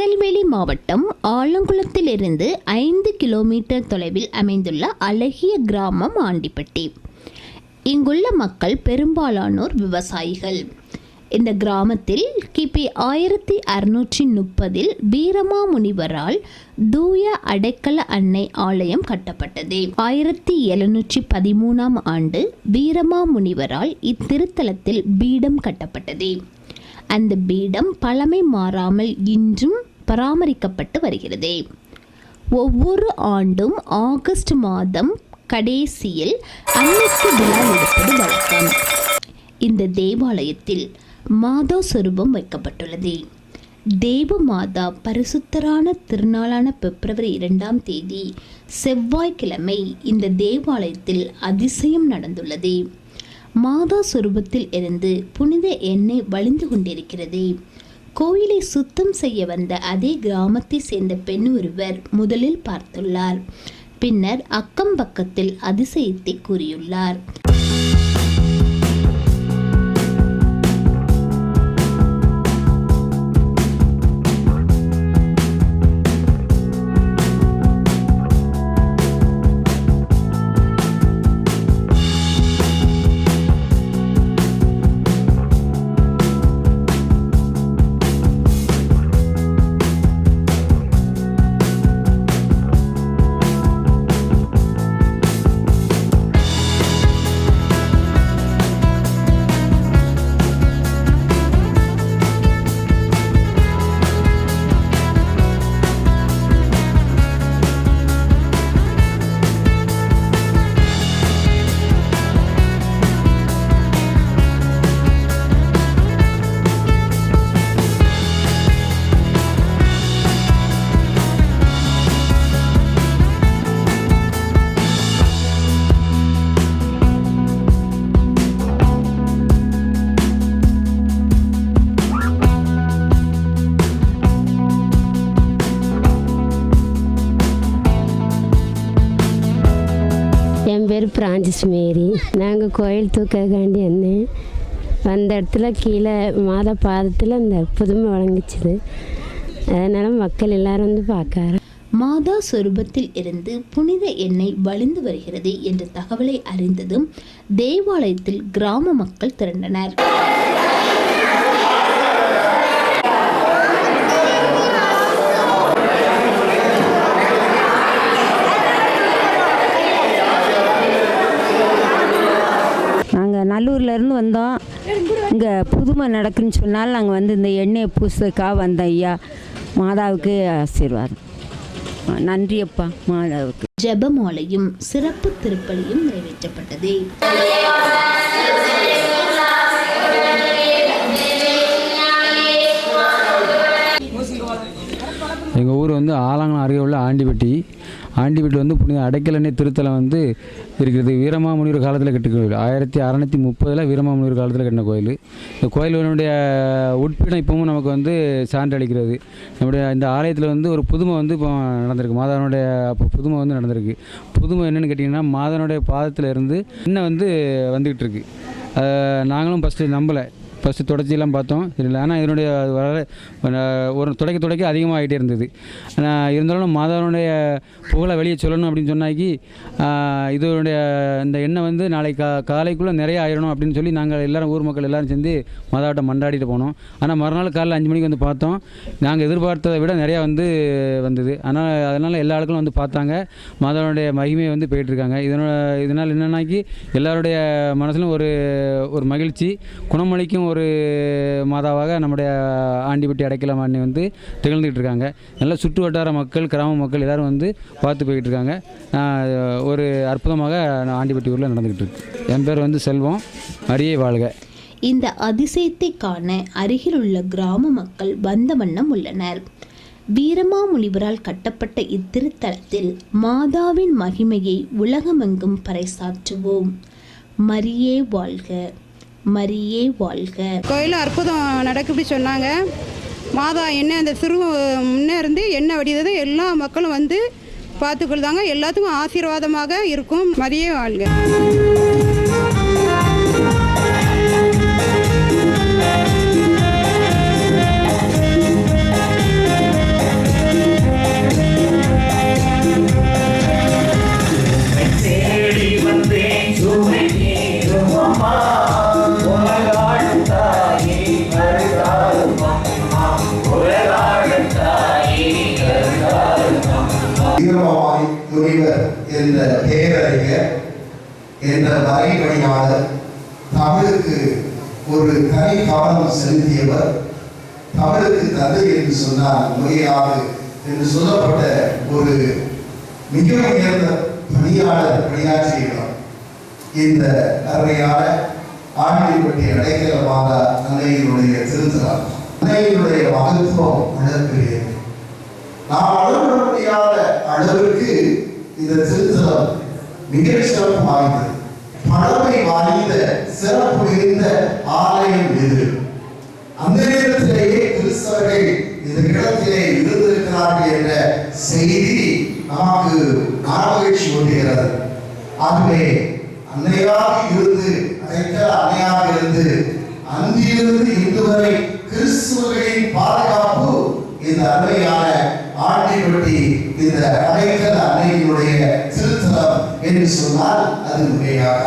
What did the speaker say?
திருநெல்வேலி மாவட்டம் ஆலங்குளத்திலிருந்து ஐந்து கிலோமீட்டர் தொலைவில் அமைந்துள்ள அழகிய கிராமம் ஆண்டிப்பட்டி. இங்குள்ள மக்கள் பெரும்பாலானோர் விவசாயிகள். இந்த கிராமத்தில் கிபி ஆயிரத்தி அறுநூற்றி முப்பதில் வீரமாமுனிவரால் தூய அடைக்கல அன்னை ஆலயம் கட்டப்பட்டது. ஆயிரத்தி எழுநூற்றி பதிமூணாம் ஆண்டு வீரமாமுனிவரால் இத்திருத்தலத்தில் பீடம் கட்டப்பட்டது. அந்த பீடம் பழமை மாறாமல் இன்றும் பராமரிக்கப்பட்டு வருகிறது. ஒவ்வொரு ஆண்டும் ஆகஸ்ட் மாதம் கடைசியில் அன்னைக்கு விழா எடுப்பது வழக்கம். இந்த தேவாலயத்தில் மாதா சொரூபம் வைக்கப்பட்டுள்ளது. தேவ மாதா பரிசுத்தரான திருநாளான பிப்ரவரி இரண்டாம் தேதி செவ்வாய்க்கிழமை இந்த தேவாலயத்தில் அதிசயம் நடந்துள்ளது. மாதா சொரூபத்தில் இருந்து புனித எண்ணெய் வழிந்து கொண்டிருக்கிறது. கோயிலை சுத்தம் செய்ய வந்த அதே கிராமத்தை சேர்ந்த பெண் ஒருவர் முதலில் பார்த்துள்ளார். பின்னர் அக்கம் பக்கத்தில் அதிசயத்தை கூறியுள்ளார். பேர் பிரான்சிஸ் மேரி நாங்கள் கோயில் தூக்கக்காண்டி வந்தேன் வந்த இடத்துல கீழே மாத பாதத்தில் அந்த புதுமை வழங்கிச்சுது. அதனால் மக்கள் எல்லாரும் வந்து பார்க்கற மாதா சொரூபத்தில் இருந்து புனித எண்ணெய் வழிந்து வருகிறது என்ற தகவலை அறிந்ததும் தேவாலயத்தில் கிராம மக்கள் திரண்டனர் நாங்கள் நல்லூர்லேருந்து வந்தோம். இங்கே புதுமை நடக்குன்னு சொன்னால் நாங்கள் வந்து இந்த எண்ணெயை பூசுறதுக்காக வந்தோம் ஐயா. மாதாவுக்கு ஆசீர்வாதம். நன்றி அப்பா மாதாவுக்கு. ஜபமாலையும் சிறப்பு திருப்பலியும் நிறைவேற்றப்பட்டது. வந்து ஆலாங்கலம் அருகே உள்ள ஆண்டிப்பட்டி ஆண்டிப்பட்டி வந்து புனித அடைக்கலண்ணை திருத்தலம் வந்து இருக்கிறது. வீரமாமுனிவர் காலத்தில் கட்டின கோயில். ஆயிரத்தி அறநூற்றி முப்பதில் வீரமாமுனிவர் காலத்தில் கட்டின கோயில். இந்த கோயிலினுடைய உட்பிடம் இப்பவும் நமக்கு வந்து சான்று அளிக்கிறது நம்முடைய இந்த ஆலயத்தில் வந்து ஒரு புதுமை வந்து இப்போ நடந்திருக்கு. மாதவனுடைய அப்போ புதுமை வந்து நடந்திருக்கு. புதுமை என்னென்னு கேட்டிங்கன்னா மாதானுடைய பாதத்தில் இருந்து இன்னும் வந்து வந்துக்கிட்டு இருக்கு. நாங்களும் ஃபஸ்ட்டு நம்பலை. ஃபஸ்ட்டு தொடர்ச்சியெல்லாம் பார்த்தோம். இல்லை ஆனால் இதனுடைய வர ஒரு துடைக்க துடைக்க அதிகமாகிட்டே இருந்தது. ஆனால் இருந்தாலும் மாதாவினுடைய புகழை வெளியே சொல்லணும் அப்படின்னு சொன்னாக்கி இதனுடைய இந்த எண்ணெய் வந்து நாளை கா காலைக்குள்ளே நிறைய ஆயிடணும் அப்படின்னு சொல்லி நாங்கள் எல்லாரும் ஊர் மக்கள் எல்லோரும் சேர்ந்து மாதாவிட்ட மண்டாடிட்டு போனோம். ஆனால் மறுநாள் காலையில் அஞ்சு மணிக்கு வந்து பார்த்தோம். நாங்கள் எதிர்பார்த்ததை விட நிறையா வந்து வந்தது. ஆனால் அதனால் எல்லா ஆட்களும் வந்து பார்த்தாங்க. மாதாவினுடைய மகிமையை வந்து போயிட்டுருக்காங்க இதனோட இதனால் என்னன்னாக்கி எல்லாருடைய மனசிலும் ஒரு ஒரு மகிழ்ச்சி குணமளிக்கும் ஒரு மாதாவாக நம்முடைய ஆண்டிப்பட்டி அடைக்கலம் அண்ணி வந்து திகழ்ந்துக்கிட்டு இருக்காங்க நல்ல சுற்று வட்டார மக்கள் கிராம மக்கள் எல்லாரும் வந்து பார்த்து போய்கிட்டு இருக்காங்க ஒரு அற்புதமாக ஆண்டிப்பட்டி ஊரில் நடந்துக்கிட்டு இருக்கு என் பேர் வந்து செல்வம். அரியை வாழ்க. இந்த அதிசயத்தை காண அருகில் உள்ள கிராம மக்கள் வந்த வண்ணம் உள்ளனர். வீரமாமுனிவரால் கட்டப்பட்ட இத்திருத்தலத்தில் மாதாவின் மகிமையை உலகமெங்கும் பறைசாற்றுவோம். மரியே வாழ்க. மரியே வாழ்க. கோயிலில் அற்புதம் நடக்குப்படி சொன்னாங்க. மாதா என்ன அந்த சிறு முன்னே இருந்து என்ன வடிதது எல்லா மக்களும் வந்து பார்த்துக்கொள்தாங்க. எல்லாத்துக்கும் ஆசீர்வாதமாக இருக்கும். மரியே வாழ்க. தேடி என்ற பேரறிஞர் என்ற வரைபணியாளர் தமிழுக்கு ஒரு தனி கவனம் செலுத்தியவர் தமிழுக்கு தந்தை என்று சொன்னால் முறையாது என்று சொல்லப்பட்ட ஒரு மிக உயர்ந்த பணியாளர் பணியாற்றியிருக்கிறார் இந்த அருமையான ஆண்டிப்பட்டி அடைக்கலமாக அன்னையினுடைய திருத்தலாம் அன்னையினுடைய மகத்துவம் அளப்பெரியது நாம் அளவிட முடியாத அளவிற்கு இந்த திருத்தலம் மிக சிறப்பு வாய்ந்தது. பழமை வாய்ந்த சிறப்பு மிகுந்த ஆலயம் இது அந்த நேரத்திலேயே கிறிஸ்தவர்கள் இந்த இடத்திலே இருந்திருக்கிறார்கள் என்ற செய்தி நமக்கு மகிழ்ச்சி ஊட்டுகிறது. ஆகவே அன்னையாக இருந்து அடைக்கல அன்னையாக இருந்து அன்றிலிருந்து இன்று வரை கிறிஸ்துவர்களின் பாதுகாப்பு இந்த அருமையான ஆண்டிப்பட்டி இந்த அடைக்கல அன்னையினுடைய திருத்தலம் என்று சொன்னால் அது மிகையாக